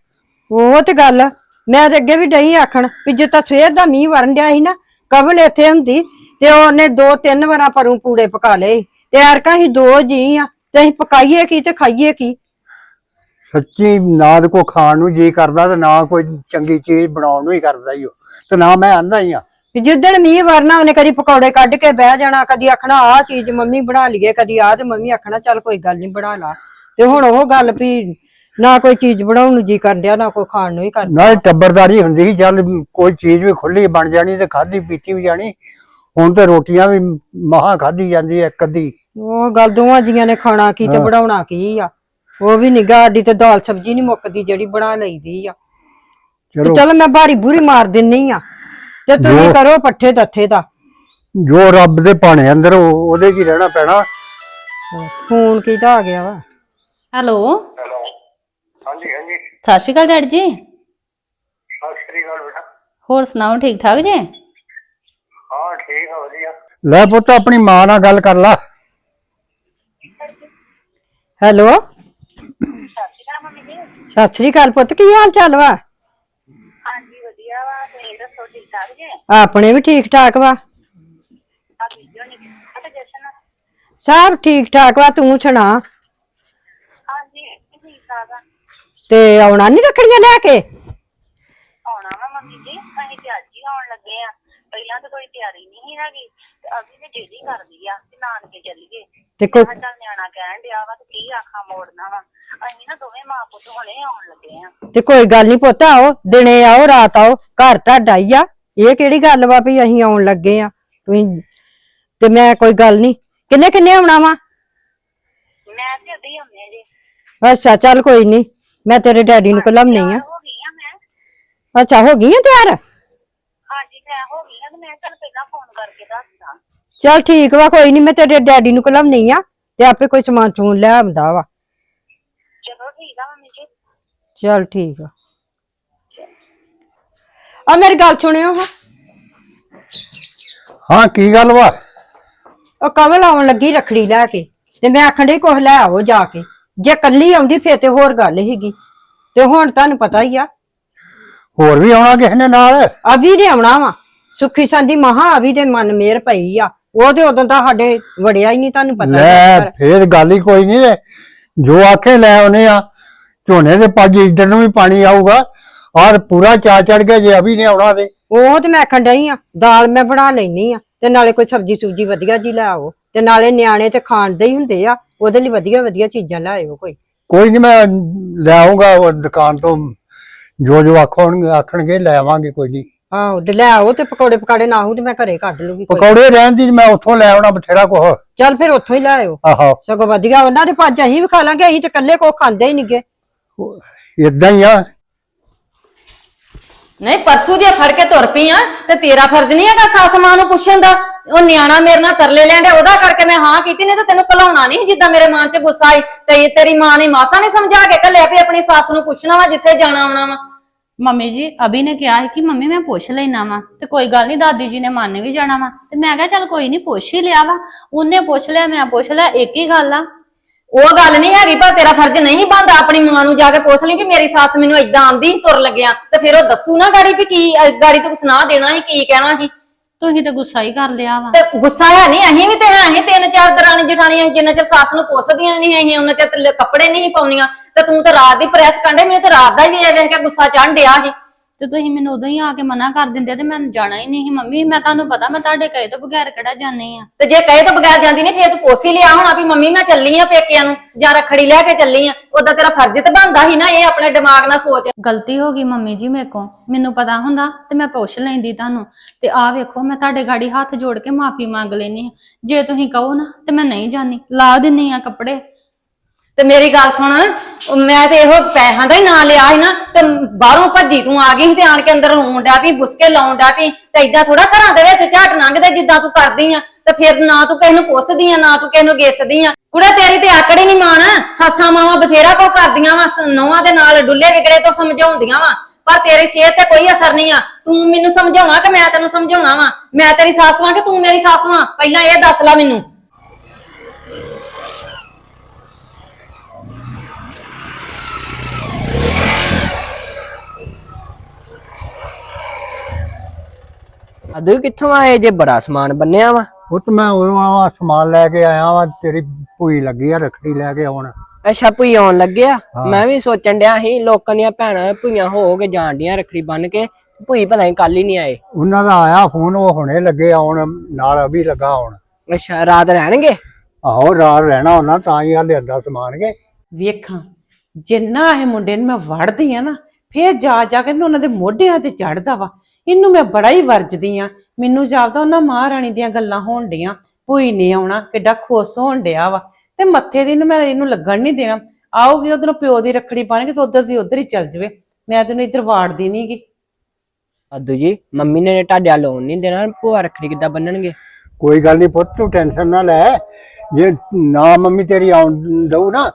ਉਹ ਤੇ ਗੱਲ ਮੈਂ ਤੇ ਅੱਗੇ ਵੀ ਡਈ ਆਖਣ ਵੀ ਜੇ ਤਾਂ ਸਵੇਰ ਦਾ ਮੀਂਹ ਵਰਨ ਡਿਆ ਸੀ ਨਾ ਕਬਲ ਇੱਥੇ ਹੁੰਦੀ ਤੇ ਉਹਨੇ ਦੋ ਤਿੰਨ ਵਾਰਾਂ ਪਰੂ ਪੂੜੇ ਪਕਾ ਲਏ। ਤੇ ਐਰਕਾਂ ਹੀ ਦੋ ਜੀ ਆ ਤੇ ਅਸੀਂ ਪਕਾਈਏ ਕੀ ਤੇ ਖਾਈਏ ਕੀ? ਸੱਚੀ ਨਾ ਤੇ ਕੋ ਖਾਣ ਨੂੰ ਜੀ ਕਰਦਾ ਤੇ ਨਾ ਕੋਈ ਚੰਗੀ ਚੀਜ਼ ਬਣਾਉਣ ਨੂੰ ਹੀ ਕਰਦਾ ਹੀ ਉਹ। ਤੇ ਨਾ ਮੈਂ ਆਂਦਾ ਹੀ ਆ। ਵੀ ਜਿੱਦਣ ਮੀਂਹ ਵਰਨਾ ਉਹਨੇ ਕਦੀ ਪਕੌੜੇ ਕੱਢ ਕੇ ਬਹਿ ਜਾਣਾ ਕਦੀ ਆਖਣਾ ਆਹ ਚੀਜ਼ ਮੰਮੀ ਬਣਾ ਲਈਏ ਕਦੀ ਆਹ ਤੇ ਮੰਮੀ ਆਖਣਾ ਚੱਲ ਕੋਈ ਗੱਲ ਨਹੀਂ ਬਣਾ ਲਾ। ਤੇ ਹੁਣ ਉਹ ਗੱਲ ਵੀ ਨਾ ਕੋਈ ਚੀਜ਼ ਬਣਾਉਣ ਨੂੰ ਜੀ ਕਰਦਿਆ ਨਾ ਕੋਈ ਖਾਣ ਨੂੰ ਹੀ ਕਰਦਾ ਨਾ ਟੱਬਰਦਾਰੀ ਹੁੰਦੀ ਸੀ ਚੱਲ ਕੋਈ ਚੀਜ਼ ਵੀ ਖੁੱਲੀ ਬਣ ਜਾਣੀ ਤੇ ਖਾਦੀ ਪੀਤੀ ਵੀ ਜਾਣੀ ਹੁਣ ਤੇ ਰੋਟੀਆਂ ਵੀ ਮਹਾ ਖਾਦੀ ਜਾਂਦੀ ਐ ਇੱਕ ਅੱਧੀ। ਉਹ ਗੱਲ ਦੋਵਾਂ ਜੀਆਂ ਨੇ ਖਾਣਾ ਕੀ ਤੇ ਹਾਂ। ਬਣਾਉਣਾ ਕੀ ਆ? ਉਹ ਵੀ ਨਿਗਾਹ ਸਾਡੀ ਤੇ ਦਾਲ ਸਬਜੀ ਨਹੀਂ ਮੁੱਕਦੀ ਜਿਹੜੀ ਬਣਾ ਲਈਦੀ ਆ। ਤੇ ਚਲੋ। ਚਲ ਮੈਂ ਬਾਰੀ ਬੂਰੀ ਮਾਰ ਦਿੰਨੀ ਆ। ਤੇ ਤੁਸੀਂ ਜੋ- ਕਰੋ ਪੱਠੇ ਦੱਥੇ ਦਾ। ਜੋ ਰੱਬ ਦੇ ਭਾਣੇ ਅੰਦਰ ਉਹ- ਉਹਦੇ 'ਚ ਹੀ ਰਹਿਣਾ ਪੈਣਾ? ਫੋਨ ਕਿਹਦਾ ਆ ਗਿਆ ਵਾ। ਹੈਲੋ। ਹਾਂਜੀ ਹਾਂਜੀ। ਸਤਿ ਸ਼੍ਰੀ ਅਕਾਲ ਡੈਡੀ ਜੀ। ਸਤਿ ਸ੍ਰੀ ਅਕਾਲ ਬੇਟਾ। ਹੋਰ ਸੁਣਾਓ ਠੀਕ ਠਾਕ ਜੇ? ਲੈ ਪੁੱਤ ਆਪਣੀ ਮਾਂ ਨਾਲ ਗੱਲ ਕਰ ਲਾ। ਹੈਲੋ। ਸਤਿ ਸ੍ਰੀ ਅਕਾਲ ਪੁੱਤ ਕੀ ਹਾਲ ਚਾਲ ਵਾ? ਹਾਂਜੀ ਵਧੀਆ ਵਾ ਤੁਸੀਂ ਦੱਸੋ ਠੀਕ ਠਾਕ ਜੇ? ਆਪਣੇ ਵੀ ਠੀਕ ਠਾਕ ਵਾ। ਆ ਵੀਡੀਓ ਨਹੀਂ ਤੇ ਜਸ਼ਨ ਸਭ ਠੀਕ ਠਾਕ ਵਾ ਤੂੰ ਸੁਣਾ? ਹਾਂਜੀ ਠੀਕ ਠਾਕ ਆ। ਤੇ ਆਉਣਾ ਨਹੀਂ ਰੱਖੜੀਆਂ ਲੈ ਕੇ? ਆਉਣਾ ਵਾ ਮੰਮੀ ਜੀ ਅਸੀਂ ਤੇ ਅੱਜ ਹੀ ਆਉਣ ਲੱਗੇ ਆ। ਪਹਿਲਾਂ ਤਾਂ ਕੋਈ ਤਿਆਰੀ ਨਹੀਂ ਸੀ ਹੈਗੀ। ਅਭੀ ਨੇ ਜਿਹੜੀ ਕਰਦੀ ਆ ਕਿ ਨਾਨਕੇ ਚੱਲੀਏ। ਤੇ ਕੋਈ ਸਾਡਾ ਨਿਆਣਾ ਕਹਿਣ ਡਿਆ ਵਾ ਤੇ ਕੀ ਆਖਾਂ ਮੋੜਨਾ ਵਾ। ਅਸੀਂ ਨਾ ਦੋਵੇਂ ਮਾਂ ਪੁੱਤ ਹੁਣੇ ਆਉਣ ਲੱਗੇ ਆ। ਤੇ ਕੋਈ ਗੱਲ ਨਹੀਂ ਪੁੱਤ ਆਓ ਦਿਨੇ ਆਓ ਰਾਤ ਆਓ ਘਰ ਤੁਹਾਡਾ ਹੀ ਆ। ਇਹ ਕਿਹੜੀ ਗੱਲ ਵਾ ਵੀ ਅਸੀਂ ਆਉਣ ਲੱਗੇ ਆ? ਤੁਸੀਂ ਤੇ ਮੈਂ ਕੋਈ ਗੱਲ ਨਹੀਂ ਕਿੰਨੇ ਕਿੰਨੇ ਆਉਣਾ ਵਾ? ਮੈਂ ਤੇ ਅੱਧੇ ਹੁੰਨੇ ਜੀ। ਅੱਛਾ ਚੱਲ ਕੋਈ ਨਹੀਂ ਮੈਂ ਤੇਰੇ ਡੈਡੀ ਨੂੰ ਕਲਮ ਨਹੀਂ ਆ। ਹੋ ਗਈ ਆ ਮੈਂ। ਅੱਛਾ ਹੋ ਗਈ ਆ ਤਿਆਰ? ਹਾਂਜੀ ਮੈਂ ਹੋ ਗਈ ਆ ਤੇ ਮੈਂ ਚੱਲ ਪਹਿਲਾਂ ਫੋਨ ਚੱਲ ਠੀਕ ਵਾ ਕੋਈ ਨਹੀਂ ਮੈਂ ਤੇਰੇ ਡੈਡੀ ਨੂੰ ਕਲਮ ਨਹੀਂ ਆ ਤੇ ਆਪੇ ਕੋਈ ਸਮਾਨ ਸਮੂਨ ਲੈ ਆਉਂਦਾ ਵਾ। ਚਲੋ ਠੀਕ ਆ ਮੰਮੀ ਜੀ। ਚੱਲ ਠੀਕ ਆ। ਆ ਮੇਰੀ ਗੱਲ ਸੁਣਿਓ ਹਾਂ। ਹਾਂ ਕੀ ਗੱਲ ਵਾ? ਉਹ ਕਵਲ ਆਉਣ ਲੱਗੀ ਰਖੜੀ ਲੈ ਕੇ ਤੇ ਮੈਂ ਆਖਣ ਡਈ ਕੁਛ ਲੈ ਆਵੋ ਜਾ ਕੇ। ਜੇ ਕੱਲੀ ਆਉਂਦੀ ਫੇਰ ਤੇ ਹੋਰ ਗੱਲ ਹੀਗੀ ਤੇ ਹੁਣ ਤੁਹਾਨੂੰ ਪਤਾ ਹੀ ਆ। ਹੋਰ ਵੀ ਆਉਣਾ ਕਿਸੇ ਨੇ ਨਾਲ? ਅਭੀ ਨੇ ਆਉਣਾ ਵਾ। ਸੁੱਖੀ ਸੰਦੀ ਮਹਾ ਅਭੀ ਦੇ ਮਨ ਮੇਰ ਪਈ ਆ। ਉਹ ਤੇ ਉਦੋਂ ਤਾਂ ਸਾਡੇ ਵੜਿਆ ਹੀ ਨਹੀਂ ਤੁਹਾਨੂੰ ਪਤਾ ਲੈ ਪਰ- ਫੇਰ ਗੱਲ ਹੀ ਕੋਈ ਨਹੀਂ ਜੋ ਆਖੇ ਲੈ ਆਉਨੇ ਆ। ਝੋਨੇ ਦੇ ਪੱਜ ਇੱਧਰ ਨੂੰ ਵੀ ਪਾਣੀ ਆਊਗਾ। ਔਰ ਪੂਰਾ ਚਾ ਚੜ ਗਿਆ ਜੇ ਅਭੀ ਨੇ ਆਉਣਾ ਤੇ। ਉਹ ਤੇ ਮੈਂ ਆਖਣ ਡਈ ਆ ਦਾਲ ਮੈਂ ਬਣਾ ਲੈਣੀ ਆ ਤੇ ਨਾਲੇ ਕੋਈ ਸਬਜੀ ਸੂਜੀ ਵਧੀਆ ਜੀ ਲੈ ਆਓ। ਤੇ ਨਾਲੇ ਨਿਆਣੇ ਤੇ ਖਾਣ ਦੇ ਹੀ ਹੁੰਦੇ ਆ ਉਹਦੇ ਲਈ ਵਧੀਆ ਵਧੀਆ ਚੀਜ਼ਾਂ ਲੈ ਆਇਓ ਕੋਈ। ਕੋਈ ਨਹੀਂ ਮੈਂ ਲੈ ਆਉਂਗਾ ਉਹ ਦੁਕਾਨ ਤੋਂ ਜੋ ਜੋ ਆਖਣਗੇ ਆਖਣਗੇ ਲੈ ਆਵਾਂਗੇ ਕੋਈ ਨਹੀਂ। ਆਹੋ ਤੇ ਲੈ ਆਓ ਤੇ ਪਕੌੜੇ ਪਕਾੜੇ ਨਾ ਹੋ ਤੇ ਮੈਂ ਘਰੇ ਕੱਢ ਲੂਗੀ ਕੋਈ। ਪਕੌੜੇ ਰਹਿਣ ਦੀ ਮੈਂ ਉੱਥੋਂ ਲੈ ਆਉਣਾ ਬਥੇਰਾ ਕੁਛ। ਚੱਲ ਫਿਰ ਉੱਥੋਂ ਹੀ ਲੈ ਆਇਓ। ਆਹੋ। ਸਗੋਂ ਵਧੀਆ ਉਹਨਾਂ ਦੇ ਪੱਜ ਅਸੀਂ ਵੀ ਖਾ ਲਾਂਗੇ ਅਸੀਂ ਤੇ ਇਕੱਲੇ ਕੋ ਖਾਂਦੇ ਹੀ ਨਹੀਂਗੇ। ਇਦਾਂ ਹੀ ਆ। ਨਹੀਂ ਪਰਸੂ ਦੀ ਫੜ ਕੇ ਤੁਰ ਪਈ ਆ ਤੇ ਤੇਰਾ ਫਰਜ਼ ਨਹੀਂ ਹੈਗਾ ਸੱਸ ਮਾਂ ਨੂੰ ਪੁੱਛਣ ਦਾ। ਉਹ ਨਿਆਣਾ ਮੇਰੇ ਨਾਲ ਤਰਲੇ ਲੈਣ ਡਿਆ ਉਹਦਾ ਕਰਕੇ ਮੈਂ ਹਾਂ ਕੀਤੀ ਨਹੀਂ ਤੇ ਤੈਨੂੰ ਭੁਲਾਉਣਾ ਨਹੀਂ ਜਿੱਦਾਂ ਮੇਰੇ ਮਨ 'ਚ ਗੁੱਸਾ ਆਈ। ਤੇ ਇਹ ਤੇਰੀ ਮਾਂ ਨੇ ਮਾਸਾ ਨੇ ਸਮਝਾ ਕੇ ਕੱਲਿਆ ਵੀ ਆਪਣੀ ਸੱਸ ਨੂੰ ਪੁੱਛਣਾ ਵਾ ਜਿੱਥੇ ਜਾਣਾ ਆਉਣਾ ਵਾ। ਮੰਮੀ ਜੀ ਅਭੀ ਨੇ ਕਿਹਾ ਸੀ ਕਿ ਮੰਮੀ ਮੈਂ ਪੁੱਛ ਲੈਣਾ ਵਾ ਤੇ ਕੋਈ ਗੱਲ ਨਹੀਂ ਦਾਦੀ ਜੀ ਨੇ ਮੰਨ ਵੀ ਜਾਣਾ ਵਾ ਤੇ ਮੈਂ ਕਿਹਾ ਚੱਲ ਕੋਈ ਨਹੀਂ ਪੁੱਛ ਹੀ ਲਿਆ ਵਾ ਉਹਨੇ ਪੁੱਛ ਲਿਆ ਮੈਂ ਪੁੱਛ ਲਿਆ ਇੱਕ ਹੀ ਗੱਲ ਆ। ਉਹ ਗੱਲ ਨਹੀਂ ਹੈਗੀ ਪਰ ਤੇਰਾ ਫਰਜ਼ ਨਹੀਂ ਬਣਦਾ ਆਪਣੀ ਮਾਂ ਨੂੰ ਜਾ ਕੇ ਪੁੱਛ ਲਈ ਵੀ ਮੇਰੀ ਸੱਸ ਮੈਨੂੰ ਏਦਾਂ ਆਂਦੀ ਤੁਰ ਲੱਗਿਆ ਤੇ ਫਿਰ ਉਹ ਦੱਸੂ ਨਾ ਗਾੜੀ ਵੀ ਕੀ ਅਹ ਗਾੜੀ ਤੂੰ ਸੁਣਾ ਦੇਣਾ ਸੀ ਕੀ ਕਹਿਣਾ ਸੀ। ਤੁਸੀਂ ਤੇ ਗੁੱਸਾ ਹੀ ਕਰ ਲਿਆ ਵਾ। ਤੇ ਗੁੱਸਾ ਹੈ ਨਹੀਂ ਅਸੀਂ ਵੀ ਤੇ ਹੈ ਅਸੀਂ ਤਿੰਨ ਚਾਰ ਦਰਾਣੀ ਜਠਾਣੀਆਂ ਅਸੀਂ ਜਿੰਨਾ ਚਿਰ ਸੱਸ ਨੂੰ ਪੁੱਛਦੀਆਂ ਨਹੀਂ ਅਸੀਂ ਉਹਨਾਂ ਚਿਰ ਤੇ ਕੱਪੜੇ ਨਹੀਂ ਸੀ ਪਾਉਣੀਆਂ। ਤੇ ਤੂੰ ਤੇ ਰਾਤ ਦੀ ਪ੍ਰੈਸ ਕੰਡੇ ਮੈਨੂੰ ਤੇ ਰਾਤ ਦਾ ਹੀ ਵੇਖ ਵੇਖ ਕੇ ਗੁੱਸਾ ਚੜ੍ਹ ਡਿਆ ਸੀ। ਤੇ ਤੁਸੀਂ ਮੈਨੂੰ ਉਦੋਂ ਹੀ ਆ ਕੇ ਮਨਾ ਕਰ ਦਿੰਦੇ ਤੇ ਮੈਂ ਜਾਣਾ ਹੀ ਨਹੀਂ ਸੀ ਮੰਮੀ ਮੈਂ ਤੁਹਾਨੂੰ ਪਤਾ ਮੈਂ ਤੁਹਾਡੇ ਕਹੇ ਤੋਂ ਬਗੈਰ ਕਿਹੜਾ ਜਾਣੀ ਆ? ਤੇ ਜੇ ਕਹੇ ਤੋਂ ਬਗੈਰ ਜਾਂਦੀ ਨਹੀਂ ਫੇਰ ਤੂੰ ਹੀ ਲਿਆ ਹੋਣਾ ਵੀ ਮੰਮੀ ਮੈਂ ਚੱਲੀ ਆ ਪੇਕਿਆਂ ਨੂੰ ਜਾਂ ਰੱਖੜੀ ਲੈ ਕੇ ਚੱਲੀ ਆ ਉਦਾਂ ਤੇਰਾ ਫਰਜ਼ ਤੇ ਬਣਦਾ ਸੀ ਨਾ ਇਹ ਆਪਣੇ ਦਿਮਾਗ ਨਾਲ ਸੋਚ। ਗਲਤੀ ਹੋ ਗਈ ਮੰਮੀ ਜੀ ਮੇਰੇ ਕੋ ਮੈਨੂੰ ਪਤਾ ਹੁੰਦਾ ਤੇ ਮੈਂ ਪੁੱਛ ਲੈਂਦੀ ਤੁਹਾਨੂੰ। ਤੇ ਆਹ ਵੇਖੋ ਮੈਂ ਤੁਹਾਡੇ ਗਾੜੀ ਹੱਥ ਜੋੜ ਕੇ ਮਾਫੀ ਮੰਗ ਲੈਣੀ ਜੇ ਤੁਸੀਂ ਕਹੋ ਨਾ ਤੇ ਮੈਂ ਨਹੀਂ ਜਾਣੀ ਲਾ ਦਿੰਨੀ ਆ ਕੱਪੜੇ। ਤੇ ਮੇਰੀ ਗੱਲ ਸੁਣ ਮੈਂ ਤੇ ਇਹੋ ਪੈਸਿਆਂ ਦਾ ਹੀ ਨਾਂ ਲਿਆ ਸੀ ਨਾ, ਤੇ ਬਾਹਰੋਂ ਭੱਜੀ ਤੂੰ ਆ ਗਈ ਸੀ ਤੇ ਆਣ ਕੇ ਅੰਦਰ ਰੋਣ ਡਿਆ ਪਈ, ਬੁਸਕੇ ਲਾਉਣ ਡਿਆ ਪਈ, ਤੇ ਏਦਾਂ ਥੋੜਾ ਘਰਾਂ ਦੇ ਵਿੱਚ ਝਾਟ ਲੰਘਦੇ ਜਿੱਦਾਂ ਤੂੰ ਕਰਦੀ ਆ, ਤੇ ਫਿਰ ਨਾ ਤੂੰ ਕਿਸੇ ਨੂੰ ਪੁੱਛਦੀ ਆ, ਨਾ ਤੂੰ ਕਿਸੇ ਨੂੰ ਗਿੱਸਦੀ ਆ। ਕੁੜਾ, ਤੇਰੀ ਤੇ ਆਕੜ ਹੀ ਨਹੀਂ ਮਾਣ, ਸੱਸਾਂ ਮਾਵਾਂ ਬਥੇਰਾ ਕੋ ਕਰਦੀਆਂ ਵਾ ਨੌਵਾਂ ਦੇ ਨਾਲ ਡੁੱਲੇ ਵਿਗੜੇ ਤੋਂ ਸਮਝਾਉਂਦੀਆਂ ਵਾ, ਪਰ ਤੇਰੀ ਸਿਹਤ ਤੇ ਕੋਈ ਅਸਰ ਨਹੀਂ ਆ। ਤੂੰ ਮੈਨੂੰ ਸਮਝਾਉਣਾ ਕਿ ਮੈਂ ਤੈਨੂੰ ਸਮਝਾਉਣਾ ਵਾ? ਮੈਂ ਤੇਰੀ ਸੱਸ ਵਾਂ ਕਿ ਤੂੰ ਮੇਰੀ ਸੱਸ ਵਾਂ? ਪਹਿਲਾਂ ਇਹ ਦੱਸ ਲੈ ਮੈਨੂੰ। ਅਦੂ ਕਿੱਥੋਂ ਆਏ ਜੇ ਬੜਾ ਸਮਾਨ ਬੰਨਿਆ ਵਾ? ਉਹ ਤੇ ਮੈਂ ਉਹ ਸਮਾਨ ਲੈ ਕੇ ਆਇਆ ਵਾਂ ਤੇਰੀ ਭੂਈ ਲੱਗੀ ਆ ਰਖੜੀ ਲੈ ਕੇ ਆਉਣ। ਅੱਛਾ ਭੁਈ ਆਉਣ ਲੱਗਿਆ? ਹਾਂ। ਮੈਂ ਵੀ ਸੋਚਣ ਡਿਆ ਸੀ ਲੋਕਾਂ ਦੀਆਂ ਭੈਣਾਂ ਭੁਈਆਂ ਹੋ ਕੇ ਜਾਣ ਡੀਆਂ ਰੱਖੜੀ ਬੰਨ ਕੇ ਭੁਈ ਪਤਾ ਨਹੀਂ ਕੱਲ ਹੀ ਨਹੀਂ ਆਏ। ਉਹਨਾਂ ਦਾ ਆਇਆ ਫੋਨ ਉਹ ਹੁਣੇ ਲੱਗੇ ਆਉਣ ਨਾਲ ਅਭੀ ਲੱਗਾ ਆਉਣ। ਅੱਛਾ ਰਾਤ ਰਹਿਣਗੇ? ਆਹੋ ਰਾਤ ਰਹਿਣਾ ਉਹਨਾਂ ਤਾਂ ਹੀ ਆ ਲਿਆਂਦਾ ਸਮਾਨ ਕੇ। ਵੇਖਾਂ ਜਿੰਨਾ ਇਹ ਮੁੰਡੇ ਨੂੰ ਮੈਂ ਵੜਦੀ ਆ ਨਾ ਫੇਰ ਜਾ ਜਾ ਕੇ ਉਹਨਾਂ ਦੇ ਮੋਢਿਆਂ ਤੇ ਚੜਦਾ ਵਾ। ਇਹਨੂੰ ਮੈਂ ਬੜਾ ਹੀ ਵਰਜਦੀ ਆ। ਮੈਨੂੰ ਜਾਪਦਾ ਉਹਨਾਂ ਮਹਾਰਾਣੀ ਦੀਆਂ ਗੱਲਾਂ ਹੋਣ ਡੀਆਂ ਭੂਈ ਨੇ ਆਉਣਾ ਕਿੱਡਾ ਖੁਸ਼ ਹੋਣ ਡਿਆ ਵਾ। ਤੇ ਮੱਥੇ ਦੀ ਨੂੰ ਮੈਂ ਇਹਨੂੰ ਲੱਗਣ ਨਹੀਂ ਦੇਣਾ। ਆਊਗੀ ਉਧਰੋਂ ਪਿਓ ਦੀ ਰੱਖੜੀ ਪਾਣਗੇ ਤੇ ਉਧਰ ਦੀ ਉਧਰ ਹੀ ਚੱਲ ਜਵੇ। ਮੈਂ ਤੈਨੂੰ ਇੱਧਰ ਵਾੜਦੀ ਨਹੀਂਗੀ ਅੱਦੂ ਜੀ ਮੰਮੀ ਨੇ ਤੁਹਾਡੇ ਲੋਨ ਨਹੀਂ ਦੇਣਾ ਭੂਆ ਰੱਖੜੀ ਕਿੱਦਾਂ ਬੰਨਣਗੇ? ਕੋਈ ਗੱਲ ਨਹੀਂ ਪੁੱਤ ਤੂੰ ਟੈਨਸ਼ਨ ਨਾ ਲੈ। ਜੇ ਨਾ ਮੰਮੀ ਤੇਰੀ ਆਉਣ ਦਊ ਨਾ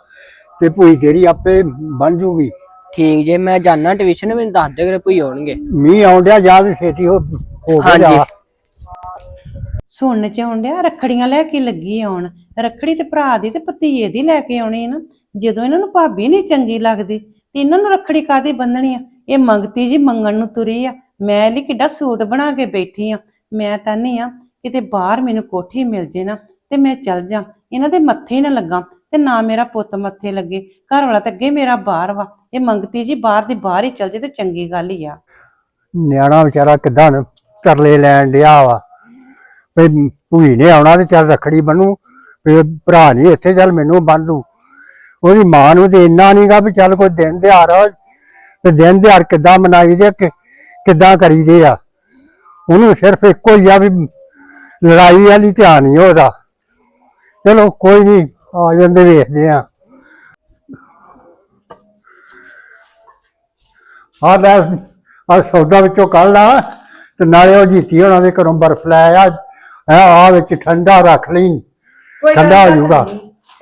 ਤੇ ਭੂਈ ਤੇਰੀ ਆਪੇ ਬਣ ਜੂਗੀ। ਠੀਕ ਜੇ ਮੈਂ ਜਾਣਾ ਟਿਊਸ਼ਨ ਮੈਨੂੰ ਦੱਸ ਦਿਓ ਕਿ ਭੂਈ ਆਉਣਗੇ। ਮੀਂਹ ਆਉਣ ਡਿਆ ਜਾ ਵੀ ਛੇਤੀ ਹੋ ਹੋ ਕੇ ਜਾ। ਹਾਂਜੀ। ਸੁਣਨ ਚ ਆਉਣ ਡਿਆ ਰੱਖੜੀਆਂ ਲੈ ਕੇ ਲੱਗੀ ਆਉਣ। ਰੱਖੜੀ ਤੇ ਭਰਾ ਦੀ ਤੇ ਭਤੀਏ ਦੀ ਲੈ ਕੇ ਆਉਣੀ ਹੈ ਨਾ। ਜਦੋਂ ਇਹਨਾਂ ਨੂੰ ਭਾਬੀ ਨਹੀਂ ਚੰਗੀ ਲੱਗਦੀ ਤੇ ਇਹਨਾਂ ਨੂੰ ਰੱਖੜੀ ਕਾਦੀ ਬੰਨਣੀ ਆ? ਇਹ ਮੰਗਤੀ ਜੀ ਮੰਗਣ ਨੂੰ ਤੁਰੀ ਆ। ਮੈਂ ਲਈ ਕਿੱਡਾ ਸੂਟ ਬਣਾ ਕੇ ਬੈਠੀ ਆ। ਮੈਂ ਤਾਂ ਨਹੀਂ ਆ ਕਿਤੇ ਬਾਹਰ ਮੈਨੂੰ ਕੋਠੀ ਮਿਲ ਜੇ ਨਾ ਤੇ ਮੈਂ ਚੱਲ ਜਾ। ਇਹਨਾਂ ਦੇ ਮੱਥੇ ਹੀ ਨਾ ਲੱਗਾ। ਤੇ ਨਾ ਮੇਰਾ ਪੁੱਤ ਮੱਥੇ ਲੱਗੇ। ਘਰ ਵਾਲਾ ਤਾਂ ਅੱਗੇ ਮੇਰਾ ਬਾਹਰ ਵਾ। ਇਹ ਮੰਗਤੀ ਜੀ ਬਾਹਰ ਦੀ ਬਾਹਰ ਹੀ ਚੱਲ ਜੇ ਤੇ ਚੰਗੀ ਗੱਲ ਹੀ ਆ। ਨਿਆਣਾ ਵਿਚਾਰਾ ਕਿਦਾਂ ਤਰਲੇ ਲੈਣ ਡਿਆ ਵਾ। ਵੀ ਭੂਈ ਨੇ ਆਉਣਾ ਤੇ ਚੱਲ ਰੱਖੜੀ ਬਣੂ ਵੀ ਭਰਾ ਨਹੀਂ ਇੱਥੇ ਚੱਲ ਮੈਨੂੰ ਬੰਨ ਲੂ ਉਹਦੀ ਮਾਂ ਨੂੰ ਤੇ ਇੰਨਾ ਨਹੀਂਗਾ ਵੀ ਚੱਲ ਕੋਈ ਦਿਨ ਦਿਹਾੜ ਆ। ਤੇ ਦਿਨ ਦਿਹਾੜ ਕਿੱਦਾਂ ਮਨਾਈਦੇ ਆ, ਕਿ ਕਿੱਦਾਂ ਕਰੀਦੇ ਆ। ਉਹਨੂੰ ਸਿਰਫ ਇੱਕੋ ਹੀ ਆ ਵੀ ਲੜਾਈ ਵਾਲੀ ਧਿਆਨ ਨਹੀਂ ਉਹਦਾ। ਚਲੋ ਕੋਈ ਨਹੀਂ ਆ ਜਾਂਦੇ ਵੇਖਦੇ ਆ। ਆ ਲੈ ਆ ਸੌਦਾ ਵਿੱਚੋਂ ਕੱਢ ਲਾ ਤੇ ਨਾਲੇ ਉਹ ਜੀਤੀ ਹੋਣਾ ਦੇ ਘਰੋਂ ਬਰਫ ਲੈ ਆ। ਆ ਆ ਵਿੱਚ ਠੰਡਾ ਰੱਖ ਲਈ। ਠੰਡਾ ਹੋ ਜਾਊਗਾ।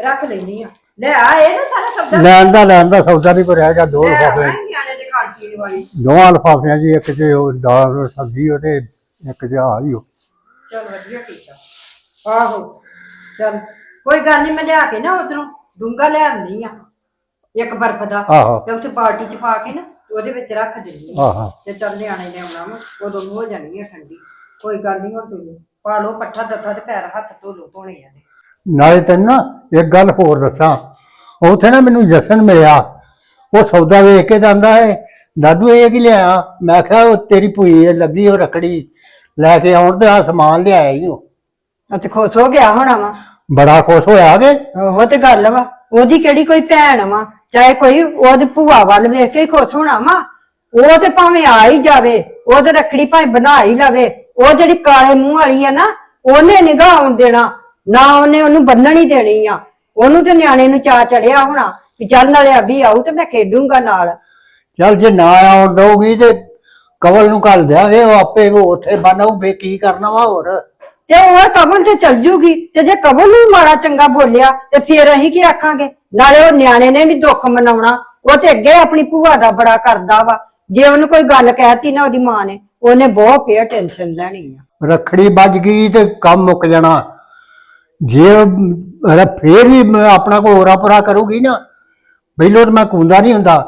ਰੱਖ ਲੈਣੀ ਆ। ਲੈ ਆ ਇਹ ਨਾ ਸਾਰਾ ਸਬਜ਼ਾ ਲੈਣ ਦਾ ਲੈਣ ਦਾ ਸੌਦਾ ਨਹੀਂ ਕੋਈ ਰਹਿ ਗਿਆ ਦੋ ਲਿਫਾਫੇ। ਨਿਆਣੇ ਦੇ ਖਾਣ ਪੀਣ ਵਾਲੀ ਦੋਵਾਂ ਲਿਫਾਫਿਆਂ ਜੀ ਇੱਕ ਚ ਉਹ ਦਾਲ ਸਬਜ਼ੀ ਉਹਦੇ ਇੱਕ ਚ ਆ ਹੀ ਉਹ। ਚਲ ਵਧੀਆ ਠੀਕ ਆ ਆਹੋ ਚਲ। ਕੋਈ ਗੱਲ ਨਹੀਂ ਮੈਂ ਲਿਆ ਕੇ ਨਾ ਉਧਰੋਂ ਡੂੰਗਾ ਲੈ ਆਉਂਦੀ ਆ ਇੱਕ ਬਰਫ ਦਾ ਆਹੋ। ਤੇ ਉੱਥੇ ਬਾਲਟੀ ਚ ਪਾ ਕੇ ਨਾ ਉਹਦੇ ਵਿੱਚ ਰੱਖ ਦਿੰਦੀ ਆ। ਆਹੋ। ਤੇ ਚੱਲ ਨਿਆਣੇ ਨੇ ਆਉਣਾ ਵਾ ਉਦੋਂ ਨੂੰ ਹੋ ਜਾਣੀ ਆ ਠੰਡੀ। ਕੋਈ ਗੱਲ ਨਹੀਂ ਹੁਣ ਤੁਸੀਂ ਪਾ ਲਓ ਪੱਠਾ ਦੱਥਾ ਤੇ ਪੈਰ ਹੱਥ ਧੋ ਲਓ ਧੋਣੇ ਆ ਤੇ। ਨਾਲੇ ਤੈਨੂੰ ਨਾ ਇੱਕ ਗੱਲ ਹੋਰ ਦੱਸਾਂ ਉੱਥੇ ਨਾ ਮੈਨੂੰ ਜਸ਼ਨ ਮਿਲਿਆ ਉਹ ਸੌਦਾ ਵੇਖ ਕੇ ਜਾਂਦਾ ਹੈ ਦਾਦੂ ਇਹ ਕੀ ਲਿਆ ਮੈਂ ਕਿਹਾ ਉਹ ਤੇਰੀ ਭੂਈ ਲੱਗੀ ਉਹ ਰਖੜੀ ਲੈ ਕੇ ਆਉਣ ਤੇ ਆ ਸਮਾਨ ਲਿਆਇਆ ਹੀ ਉਹ। ਉੱਥੇ ਖੁਸ਼ ਹੋ ਗਿਆ ਹੋਣਾ ਵਾ? ਬੜਾ ਖੁਸ਼ ਹੋਇਆ ਕਿ? ਉਹ ਤੇ ਗੱਲ ਵਾ। ਉਹਦੀ ਕਿਹੜੀ ਕੋਈ ਭੈਣ ਵਾ? ਚਾਹੇ ਕੋਈ ਉਹਦੀ ਭੂਆ ਵੱਲ ਵੇਖ ਕੇ ਹੀ ਖੁਸ਼ ਹੋਣਾ ਵਾ। ਉਹ ਤੇ ਭਾਵੇਂ ਆ ਹੀ ਜਾਵੇ ਉਹ ਤੇ ਰੱਖੜੀ ਭਾਵੇਂ ਬਣਾ ਹੀ ਲਵੇ ਉਹ ਜਿਹੜੀ ਕਾਲੇ ਮੂੰਹ ਵਾਲੀ ਆ ਨਾ ਉਹਨੇ ਨਿਗਾਹ ਆਉਣ ਦੇਣਾ। ਨਾ ਉਹਨੇ ਉਹਨੂੰ ਬੰਨਣ ਹੀ ਦੇਣੀ ਆ। ਉਹਨੂੰ ਤੇ ਨਿਆਣੇ ਨੂੰ ਚਾ ਚੜਿਆ ਹੋਣਾ ਵੀ ਚੱਲ ਨਾਲੇ ਅਭੀ ਆਊ ਤੇ ਮੈਂ ਖੇਡੂੰਗਾ ਨਾਲ। ਚੱਲ ਜੇ ਨਾ ਆਉਣ ਦਊਗੀ ਤੇ ਕਵਲ ਨੂੰ ਘੱਲ ਦਿਆਂਗੇ ਉਹ ਆਪੇ ਉਹ ਉੱਥੇ ਬਣਾਉ ਬੇ ਕੀ ਕਰਨਾ ਵਾ ਹੋਰ? ਤੇ ਉਹ ਕਬਲ ਤੇ ਚੱਲ ਜੂਗੀ ਤੇ ਜੇ ਕਬਲ ਨੂੰ ਮਾੜਾ ਚੰਗਾ ਬੋਲਿਆ ਤੇ ਫਿਰ ਅਸੀਂ ਕੀ ਆਖਾਂਗੇ? ਨਾਲੇ ਉਹ ਨਿਆਣੇ ਨੇ ਵੀ ਦੁੱਖ ਮਨਾਉਣਾ ਉਹ ਤੇ ਅੱਗੇ ਆਪਣੀ ਭੂਆ ਦਾ ਬੜਾ ਕਰਦਾ ਵਾ। ਜੇ ਉਹਨੂੰ ਕੋਈ ਗੱਲ ਕਹਿਤੀ ਨਾ ਉਹਦੀ ਮਾਂ ਨੇ ਉਹਨੇ ਬਹੁਤ ਫੇਰ ਟੈਨਸ਼ਨ ਲੈਣੀ ਆ। ਰੱਖੜੀ ਵੱਜ ਗਈ ਤੇ ਕੰਮ ਮੁੱਕ ਜਾਣਾ। ਜੇ ਫੇਰ ਵੀ ਆਪਣਾ ਕੋ ਹੋਰਾ ਪਰਾ ਕਰੂਗੀ ਨਾ ਪਹਿਲੋਂ ਤਾਂ ਮੈਂ ਕੂੰਦਾ ਨਹੀਂ ਹੁੰਦਾ।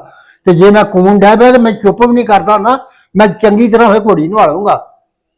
ਤੇ ਜੇ ਮੈਂ ਕੂਨ ਡੈ ਪਿਆ ਤੇ ਮੈਂ ਚੁੱਪ ਵੀ ਨਹੀਂ ਕਰਦਾ ਨਾ ਮੈਂ ਚੰਗੀ ਤਰ੍ਹਾਂ ਹੋਏ ਘੋੜੀ ਨੂੰ ਆਲੂੰਗਾ।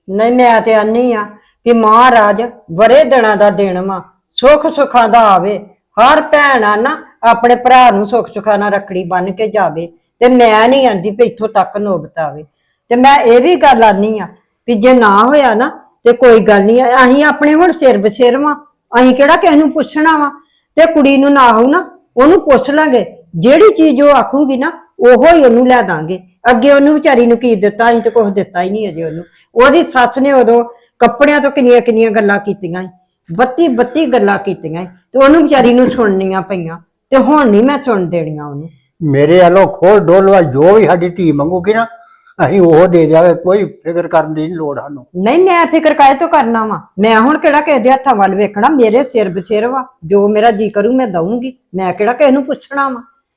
ਨਹੀਂ ਮੈਂ ਤੇ ਆਨੀ ਆ। ਵੀ ਮਹਾਰਾਜ ਵਰੇ ਦਿਨਾਂ ਦਾ ਦਿਨ ਵਾ, ਸੁੱਖ ਸੁੱਖਾਂ ਦਾ ਆਵੇ। ਹਰ ਭੈਣ ਆ ਨਾ, ਆਪਣੇ ਭਰਾ ਨੂੰ ਸੁੱਖ ਸੁੱਖਾਂ ਨਾਲ ਰੱਖੜੀ ਬੰਨ ਕੇ ਜਾਵੇ ਤੇ ਮੈਂ ਨਹੀਂ ਆਂਦੀ ਵੀ ਇੱਥੋਂ ਤੱਕ ਨੋਬਤ ਆਵੇ। ਤੇ ਮੈਂ ਇਹ ਵੀ ਗੱਲ ਆਨੀ ਆ ਵੀ ਜੇ ਨਾ ਹੋਇਆ ਨਾ, ਤੇ ਕੋਈ ਗੱਲ ਨਹੀਂ ਅਸੀਂ ਆਪਣੇ ਹੁਣ ਸਿਰ ਬਸਿਰ ਵਾਂ, ਅਸੀਂ ਕਿਹੜਾ ਕਿਸੇ ਨੂੰ ਪੁੱਛਣਾ ਵਾ। ਤੇ ਕੁੜੀ ਨੂੰ ਨਾ ਹੋਊ ਨਾ, ਉਹਨੂੰ ਪੁੱਛ ਲਾਂਗੇ, ਜਿਹੜੀ ਚੀਜ਼ ਉਹ ਆਖੂਗੀ ਨਾ, ਉਹੋ ਹੀ ਉਹਨੂੰ ਲੈ ਦਾਂਗੇ। ਅੱਗੇ ਉਹਨੂੰ ਵਿਚਾਰੀ ਨੂੰ ਕੀ ਦਿੱਤਾ, ਅਸੀਂ ਤੇ ਕੁਝ ਦਿੱਤਾ ਹੀ ਨਹੀਂ ਅਜੇ ਉਹਨੂੰ। ਉਹਦੀ ਸੱਸ ਨੇ ਉਦੋਂ ਕੱਪੜਿਆਂ ਤੋਂ ਕਿੰਨੀਆਂ ਕਿੰਨੀਆਂ ਗੱਲਾਂ ਕੀਤੀਆਂ। ਬੱਤੀ ਬੱਤੀ ਗੱਲਾਂ ਕੀਤੀਆਂ ਤੇ ਉਹਨੂੰ ਵਿਚਾਰੀ ਨੂੰ ਸੁਣਨੀਆਂ ਪਈਆਂ ਤੇ ਹੁਣ ਨਹੀਂ ਮੈਂ ਸੁਣ ਦੇਣੀਆਂ ਉਹਨੂੰ। ਮੇਰੇ ਵੱਲੋਂ ਖੋਲ ਡੋਲਵਾ ਜੋ ਵੀ ਸਾਡੀ ਧੀ ਮੰਗੂਗੀ ਨਾ ਅਸੀਂ ਉਹ ਦੇ ਦਿਆਂਗੇ ਕੋਈ ਫਿਕਰ ਕਰਨ ਦੀ ਨਹੀਂ ਲੋੜ ਸਾਨੂੰ। ਨਹੀਂ ਮੈਂ ਫਿਕਰ ਕਾਹਦੇ ਤੋਂ ਕਰਨਾ ਵਾ? ਮੈਂ ਹੁਣ ਕਿਹੜਾ ਕਿਸੇ ਦੇ ਹੱਥਾਂ ਵੱਲ ਵੇਖਣਾ ਮੇਰੇ ਸਿਰ ਬਸਿਰ ਵਾ ਜੋ ਮੇਰਾ ਜੀ ਕਰੂ ਮੈਂ ਦਊਂਗੀ ਮੈਂ ਕਿਹੜਾ ਕਿਸੇ ਨੂੰ ਪੁੱਛਣਾ ਵਾ?